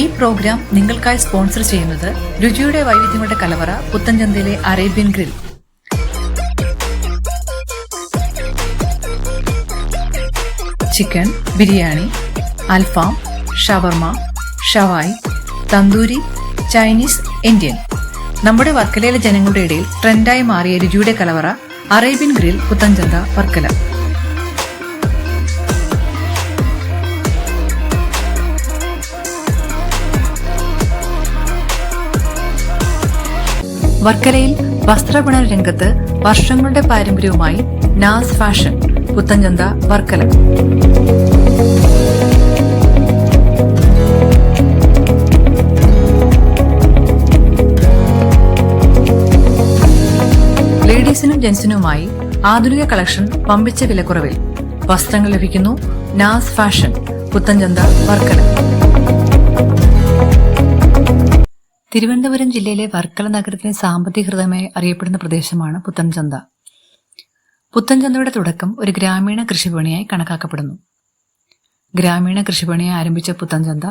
Programme നിങ്ങൾക്കായി sponsor ചെയ്യുന്നത് രുചിയുടെ വൈവിധ്യങ്ങളുടെ കലവറ പുത്തൻചന്തയിലെ അറേബ്യൻ ഗ്രിൽ. ചിക്കൻ ബിരിയാണി അൽഫാം ഷവർമ ഷവായ് തന്തൂരി ചൈനീസ് ഇന്ത്യൻ. നമ്മുടെ വർക്കലയിലെ ജനങ്ങളുടെ ഇടയിൽ ട്രെൻഡായി മാറിയ രുചിയുടെ കലവറ അറേബ്യൻ ഗ്രിൽ പുത്തൻചന്ത വർക്കല. വർക്കലയിൽ വസ്ത്രവിപണന രംഗത്ത് വർഷങ്ങളുടെ പാരമ്പര്യവുമായി നാസ് ഫാഷൻ പുത്തഞ്ചന്ത വർക്കല. ലേഡീസിനും ജെന്റ്സിനുമായി ആധുനിക കളക്ഷൻ പമ്പിച്ച വിലക്കുറവിൽ വസ്ത്രങ്ങൾ ലഭിക്കുന്നു നാസ് ഫാഷൻ പുത്തഞ്ചന്ത വർക്കല. തിരുവനന്തപുരം ജില്ലയിലെ വർക്കല നഗരത്തിന് സാമ്പത്തിക ഹൃദയമായി അറിയപ്പെടുന്ന പ്രദേശമാണ് പുത്തൻചന്ത. പുത്തൻചന്തയുടെ തുടക്കം ഒരു ഗ്രാമീണ കൃഷിഭവണിയായി കണക്കാക്കപ്പെടുന്നു. ഗ്രാമീണ കൃഷിഭവണിയെ ആരംഭിച്ച പുത്തൻചന്ത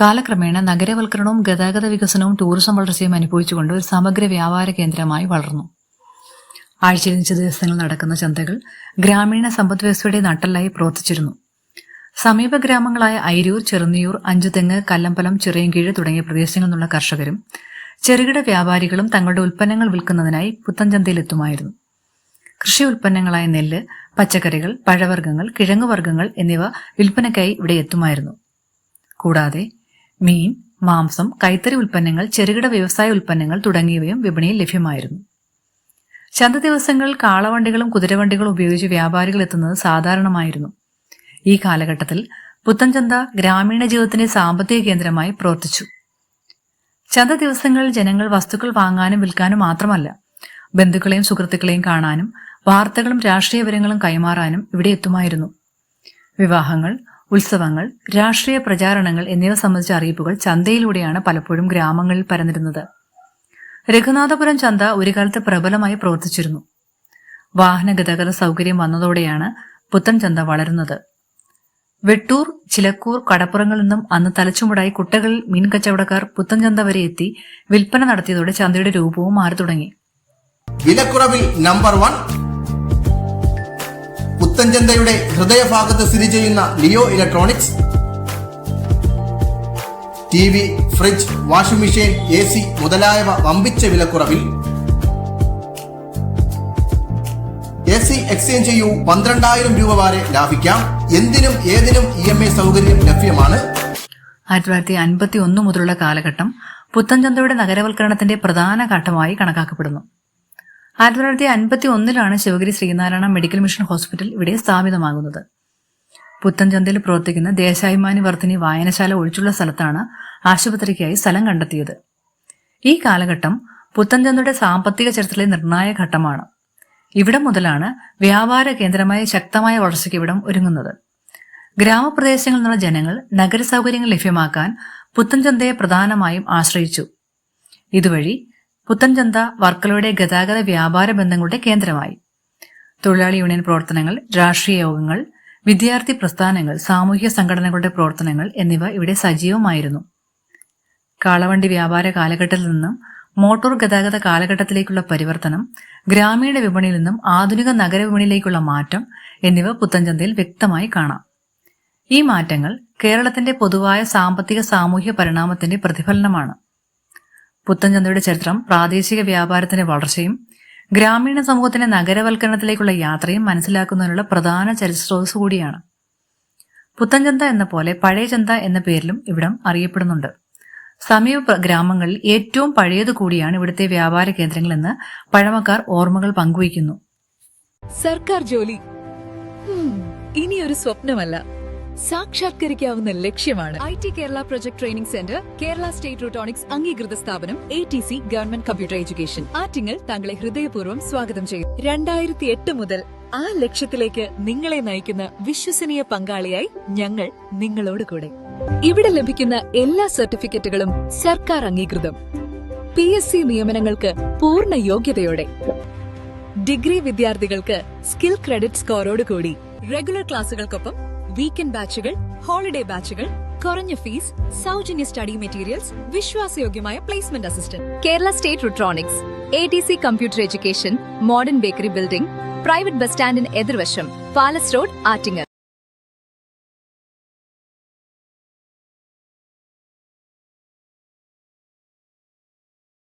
കാലക്രമേണ നഗരവൽക്കരണവും ഗതാഗത വികസനവും ടൂറിസം വളർച്ചയും അനുഭവിച്ചുകൊണ്ട് ഒരു സമഗ്ര വ്യാപാര കേന്ദ്രമായി വളർന്നു. ആഴ്ചയിൽ നിശ്ചിത ദിവസങ്ങൾ നടക്കുന്ന ചന്തകൾ ഗ്രാമീണ സമ്പദ്വ്യവസ്ഥയുടെ നട്ടലായി പ്രവർത്തിച്ചിരുന്നു. സമീപ ഗ്രാമങ്ങളായ ഐരൂർ ചെറുന്നിയൂർ അഞ്ചുതെങ്ങ് കല്ലമ്പലം ചിറയൻകീഴ് തുടങ്ങിയ പ്രദേശങ്ങളിൽ നിന്നുള്ള കർഷകരും ചെറുകിട വ്യാപാരികളും തങ്ങളുടെ ഉൽപ്പന്നങ്ങൾ വിൽക്കുന്നതിനായി പുത്തൻചന്തയിലെത്തുമായിരുന്നു. കൃഷി ഉൽപ്പന്നങ്ങളായ നെല്ല് പച്ചക്കറികൾ പഴവർഗങ്ങൾ കിഴങ്ങുവർഗങ്ങൾ എന്നിവ വിൽപ്പനയ്ക്കായി ഇവിടെ എത്തുമായിരുന്നു. കൂടാതെ മീൻ മാംസം കൈത്തറി ഉൽപ്പന്നങ്ങൾ ചെറുകിട വ്യവസായ ഉൽപ്പന്നങ്ങൾ തുടങ്ങിയവയും വിപണിയിൽ ലഭ്യമായിരുന്നു. ചന്ത ദിവസങ്ങളിൽ കാളവണ്ടികളും കുതിരവണ്ടികളും ഉപയോഗിച്ച് വ്യാപാരികൾ എത്തുന്നത് സാധാരണമായിരുന്നു. ഈ കാലഘട്ടത്തിൽ പുത്തൻചന്ത ഗ്രാമീണ ജീവിതത്തിന്റെ സാമ്പത്തിക കേന്ദ്രമായി പ്രവർത്തിച്ചു. ചന്ത ദിവസങ്ങളിൽ ജനങ്ങൾ വസ്തുക്കൾ വാങ്ങാനും വിൽക്കാനും മാത്രമല്ല ബന്ധുക്കളെയും സുഹൃത്തുക്കളെയും കാണാനും വാർത്തകളും രാഷ്ട്രീയ വിവരങ്ങളും കൈമാറാനും ഇവിടെ എത്തുമായിരുന്നു. വിവാഹങ്ങൾ ഉത്സവങ്ങൾ രാഷ്ട്രീയ പ്രചാരണങ്ങൾ എന്നിവ സംബന്ധിച്ച അറിയിപ്പുകൾ ചന്തയിലൂടെയാണ് പലപ്പോഴും ഗ്രാമങ്ങളിൽ പരന്നിരുന്നത്. രഘുനാഥപുരം ചന്ത ഒരു കാലത്ത് പ്രബലമായി പ്രവർത്തിച്ചിരുന്നു. വാഹന ഗതാഗത സൗകര്യം വന്നതോടെയാണ് പുത്തൻ ചന്ത വളരുന്നത്. വെട്ടൂർ ചിലക്കൂർ കടപ്പുറങ്ങളിൽ നിന്നും അന്ന് തലച്ചുമുടായി കുട്ടകളിൽ മീൻ കച്ചവടക്കാർ പുത്തൻചന്ത വരെ എത്തി വിൽപ്പന നടത്തിയതോടെ ചന്തയുടെ രൂപവും മാറി തുടങ്ങി. വിലക്കുറവിൽ നമ്പർ വൺ പുത്തൻചന്തയുടെ ഹൃദയഭാഗത്ത് സ്ഥിതി ചെയ്യുന്ന Leo electronics. T V fridge washing machine A C മുതലായവ വമ്പിച്ച വിലക്കുറവിൽ. എ സി എക്സ്ചേഞ്ച് ചെയ്യൂ. പന്ത്രണ്ടായിരം രൂപ വരെ ലാഭിക്കാം. എന്തിനും ഏതിനും ഇ എം ഐ സൗകര്യം ലഭ്യമാണ്. ആയിരത്തി തൊള്ളായിരത്തി അൻപത്തി ഒന്ന് മുതലുള്ള കാലഘട്ടം പുത്തൻചന്തയുടെ നഗരവൽക്കരണത്തിന്റെ പ്രധാന ഘട്ടമായി കണക്കാക്കപ്പെടുന്നു. ആയിരത്തി തൊള്ളായിരത്തി അൻപത്തി ഒന്നിലാണ് Sivagiri Sreenarayana medical mission hospital ഇവിടെ സ്ഥാപിതമാകുന്നത്. പുത്തൻചന്തയിൽ പ്രവർത്തിക്കുന്ന ദേശാഭിമാനി വർദ്ധിനി വായനശാല ഒഴിച്ചുള്ള സ്ഥലത്താണ് ആശുപത്രിക്കായി സ്ഥലം കണ്ടെത്തിയത്. ഈ കാലഘട്ടം പുത്തൻചന്തയുടെ സാമ്പത്തിക ചരിത്രത്തിലെ നിർണായക ഘട്ടമാണ്. ഇവിടം മുതലാണ് വ്യാപാര കേന്ദ്രമായ ശക്തമായ വളർച്ചയ്ക്ക് ഇവിടം ഒരുങ്ങുന്നത്. ഗ്രാമപ്രദേശങ്ങളിൽ നിന്നുള്ള ജനങ്ങൾ നഗരസൗകര്യങ്ങൾ ലഭ്യമാക്കാൻ പുത്തൻചന്തയെ പ്രധാനമായും ആശ്രയിച്ചു. ഇതുവഴി പുത്തൻചന്ത വർക്കലയുടെ ഗതാഗത വ്യാപാര ബന്ധങ്ങളുടെ കേന്ദ്രമായി. തൊഴിലാളി യൂണിയൻ പ്രവർത്തനങ്ങൾ രാഷ്ട്രീയ യോഗങ്ങൾ വിദ്യാർത്ഥി പ്രസ്ഥാനങ്ങൾ സാമൂഹ്യ സംഘടനകളുടെ പ്രവർത്തനങ്ങൾ എന്നിവ ഇവിടെ സജീവമായിരുന്നു. കാളവണ്ടി വ്യാപാര കാലഘട്ടത്തിൽ നിന്നും മോട്ടോർ ഗതാഗത കാലഘട്ടത്തിലേക്കുള്ള പരിവർത്തനം ഗ്രാമീണ വിപണിയിൽ നിന്നും ആധുനിക നഗര വിപണിയിലേക്കുള്ള മാറ്റം എന്നിവ പുത്തഞ്ചന്തയിൽ വ്യക്തമായി കാണാം. ഈ മാറ്റങ്ങൾ കേരളത്തിന്റെ പൊതുവായ സാമ്പത്തിക സാമൂഹ്യ പരിണാമത്തിന്റെ പ്രതിഫലനമാണ്. പുത്തഞ്ചന്തയുടെ ചരിത്രം പ്രാദേശിക വ്യാപാരത്തിന്റെ വളർച്ചയും ഗ്രാമീണ സമൂഹത്തിന്റെ നഗരവൽക്കരണത്തിലേക്കുള്ള യാത്രയും മനസ്സിലാക്കുന്നതിനുള്ള പ്രധാന ചരിത്രസ്രോതസ് കൂടിയാണ്. പുത്തഞ്ചന്ത എന്ന പോലെ പഴയ ചന്ത എന്ന പേരിലും ഇവിടം അറിയപ്പെടുന്നുണ്ട്. സമീപ ഗ്രാമങ്ങളിൽ ഏറ്റവും പഴയത് കൂടിയാണ് ഇവിടുത്തെ വ്യാപാര കേന്ദ്രങ്ങളെന്ന് പഴമക്കാർ ഓർമ്മകൾ പങ്കുവയ്ക്കുന്നു. സർക്കാർ ജോലി. ഇനിയൊരു സ്വപ്നമല്ല. സാക്ഷാത്കരിക്കാവുന്ന ലക്ഷ്യമാണ്. I T Kerala project training centre Kerala state Rutronix അംഗീകൃത സ്ഥാപനം A T C government computer education. Attingal താങ്കളെ ഹൃദയപൂർവം സ്വാഗതം ചെയ്യും. രണ്ടായിരത്തി എട്ട് മുതൽ ആ ലക്ഷ്യത്തിലേക്ക് നിങ്ങളെ നയിക്കുന്ന വിശ്വസനീയ പങ്കാളിയായി ഞങ്ങൾ നിങ്ങളോട് കൂടെ. ഇവിടെ ലഭിക്കുന്ന എല്ലാ സർട്ടിഫിക്കറ്റുകളും സർക്കാർ അംഗീകൃതം. പി എസ് സി നിയമനങ്ങൾക്ക് പൂർണ യോഗ്യതയോടെ. ഡിഗ്രി വിദ്യാർത്ഥികൾക്ക് സ്കിൽ ക്രെഡിറ്റ് സ്കോറോട് കൂടി. റെഗുലർ ക്ലാസുകൾക്കൊപ്പം വീക്കെൻഡ് ബാച്ചുകൾ ഹോളിഡേ ബാച്ചുകൾ കുറഞ്ഞ ഫീസ് സൗജന്യ study materials വിശ്വാസയോഗ്യമായ placement assistant Kerala state Rutronix A T C computer education modern bakery building private bus സ്റ്റാൻഡിന് എതിർവശം പാലസ് റോഡ് ആറ്റിങ്ങൽ.